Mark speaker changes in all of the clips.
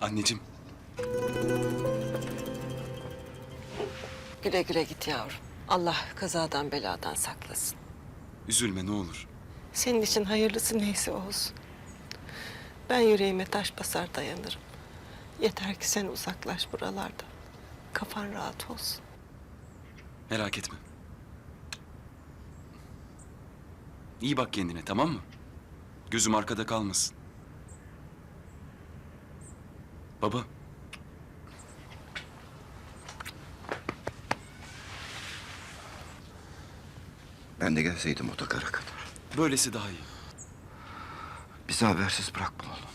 Speaker 1: Anneciğim,
Speaker 2: Güle güle git yavrum. Allah kazadan beladan saklasın.
Speaker 1: üzülme ne olur.
Speaker 2: Senin için hayırlısı neyse olsun. Ben yüreğime taş basar dayanırım. Yeter ki sen uzaklaş buralarda. Kafan rahat olsun.
Speaker 1: Merak etme. İyi bak kendine tamam mı? Gözüm arkada kalmasın. Baba,
Speaker 3: Ben de gelseydim otogara kadar.
Speaker 1: böylesi daha iyi.
Speaker 3: Bizi habersiz bırakma oğlum.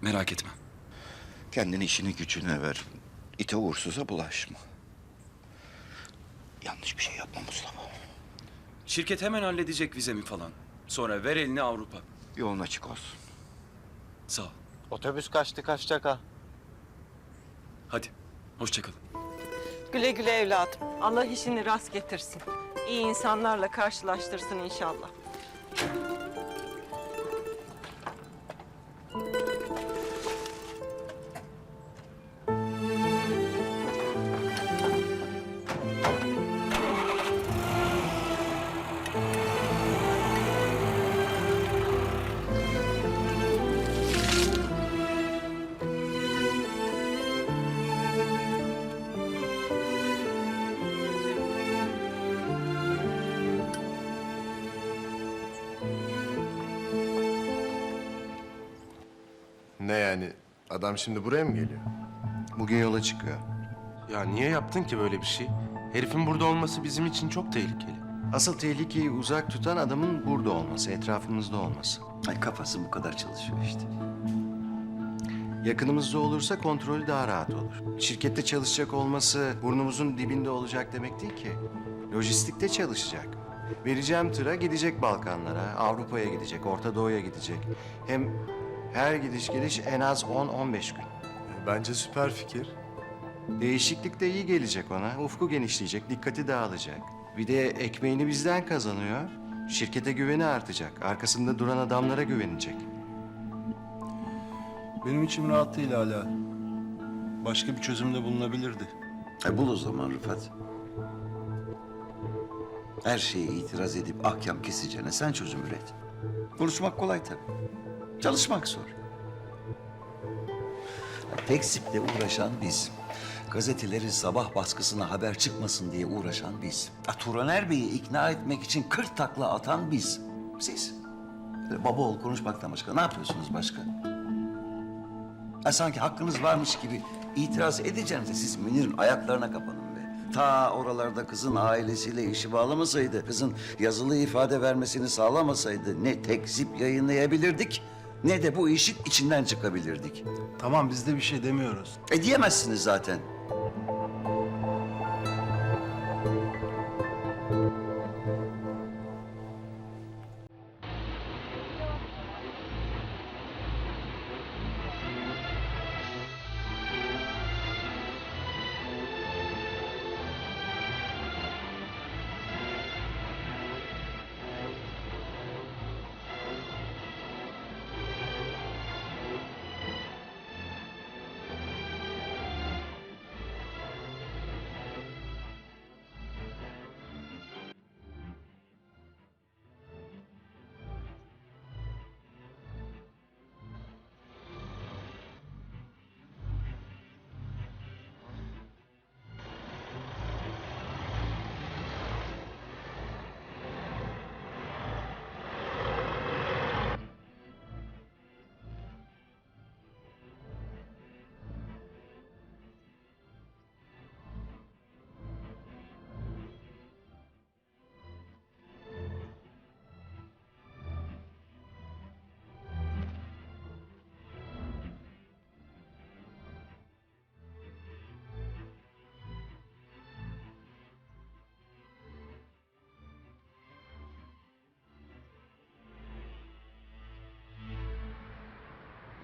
Speaker 1: Merak etme.
Speaker 3: Kendini işini gücüne ver. İte uğursuza bulaşma. Yanlış bir şey yapma Mustafa.
Speaker 1: Şirket hemen halledecek vizemi falan. Sonra ver elini Avrupa.
Speaker 3: Yolun açık olsun.
Speaker 1: Sağ ol.
Speaker 4: Otobüs kaçtı kaçacak ha.
Speaker 1: Hadi, hoşça kalın.
Speaker 2: Güle güle evladım. Allah işini rast getirsin. İyi insanlarla karşılaştırsın inşallah.
Speaker 5: Ne yani? Adam şimdi buraya mı geliyor?
Speaker 3: Bugün yola çıkıyor.
Speaker 5: Ya niye yaptın ki böyle bir şey? Herifin burada olması bizim için çok tehlikeli.
Speaker 6: Asıl tehlikeyi uzak tutan adamın burada olması, etrafımızda olması.
Speaker 3: Ay kafası bu kadar çalışıyor işte.
Speaker 6: Yakınımızda olursa kontrolü daha rahat olur. Şirkette çalışacak olması burnumuzun dibinde olacak demek değil ki. Lojistikte çalışacak. Vereceğim tıra gidecek Balkanlara, Avrupa'ya gidecek, Orta Doğu'ya gidecek. Hem her gidiş geliş en az 10-15 gün.
Speaker 5: Bence süper fikir.
Speaker 6: Değişiklik de iyi gelecek ona. Ufku genişleyecek, dikkati dağılacak. Bir de ekmeğini bizden kazanıyor. Şirkete güveni artacak. Arkasında duran adamlara güvenecek.
Speaker 7: Benim içim rahat değil hala. Başka bir çözüm de bulunabilirdi.
Speaker 8: E bul o zaman Rıfat. Her şeye itiraz edip ahkam keseceğine sen çözüm üret. Konuşmak kolay tabii. Çalışmak zor. Tekzip'le uğraşan biz. Gazetelerin sabah baskısına haber çıkmasın diye uğraşan biz. Ha, Turaner Bey'i ikna etmek için kırk takla atan biz. Siz. Böyle baba ol konuşmaktan başka ne yapıyorsunuz başka? Ha, sanki hakkınız varmış gibi itiraz edeceğinize siz Münir'in ayaklarına kapanın be. Ta oralarda kızın ailesiyle işi bağlamasaydı, kızın yazılı ifade vermesini sağlamasaydı ne tekzip yayınlayabilirdik ne de bu işin içinden çıkabilirdik.
Speaker 7: Tamam biz de bir şey demiyoruz.
Speaker 8: E diyemezsiniz zaten.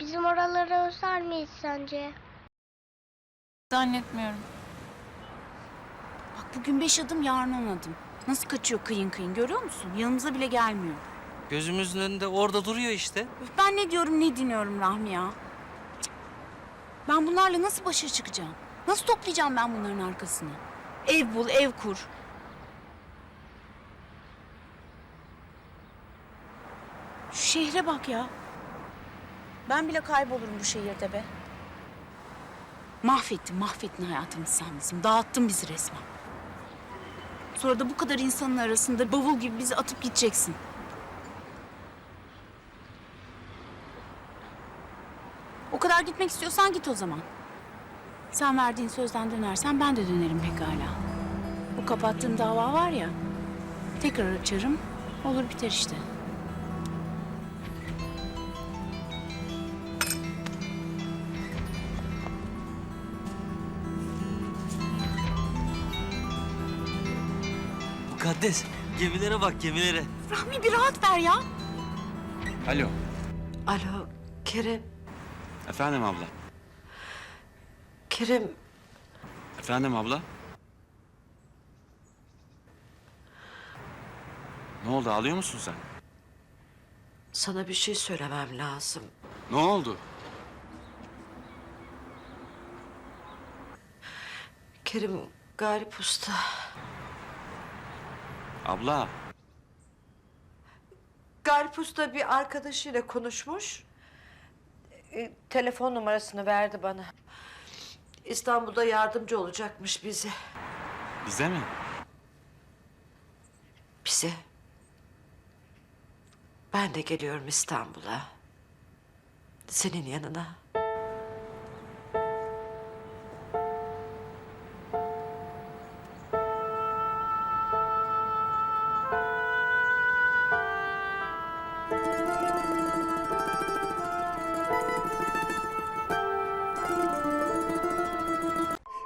Speaker 9: Bizim oraları özler miyiz sence?
Speaker 10: Zannetmiyorum.
Speaker 11: Bak bugün beş adım yarın on adım. Nasıl kaçıyor kıyın kıyın görüyor musun? Yanımıza bile gelmiyor.
Speaker 4: Gözümüzün önünde orada duruyor işte.
Speaker 11: Ben ne diyorum ne dinliyorum Rahmi ya. Cık. Ben bunlarla nasıl başa çıkacağım? Nasıl toplayacağım ben bunların arkasını? Ev bul, ev kur. Şu şehre bak ya. Ben bile kaybolurum bu şehirde be. Mahvettin, mahvettin hayatımızı sen. Dağıttın bizi resmen. Sonra da bu kadar insanın arasında bavul gibi bizi atıp gideceksin. O kadar gitmek istiyorsan git o zaman. Sen verdiğin sözden dönersen ben de dönerim pekala. Bu kapattığım dava var ya, tekrar açarım, olur biter işte.
Speaker 10: Mukaddes gemilere bak gemilere.
Speaker 11: Rahmi bir rahat ver ya.
Speaker 1: Alo.
Speaker 2: Alo Kerem.
Speaker 1: Efendim abla.
Speaker 2: Kerem
Speaker 1: Efendim abla. Ne oldu ağlıyor musun sen?
Speaker 2: sana bir şey söylemem lazım.
Speaker 1: Ne oldu?
Speaker 2: Kerim Galip Usta.
Speaker 1: Abla.
Speaker 2: Galip Usta bir arkadaşıyla konuşmuş. E, telefon numarasını verdi bana. İstanbul'da yardımcı olacakmış bize.
Speaker 1: Bize mi?
Speaker 2: Bize. Ben de geliyorum İstanbul'a. Senin yanına.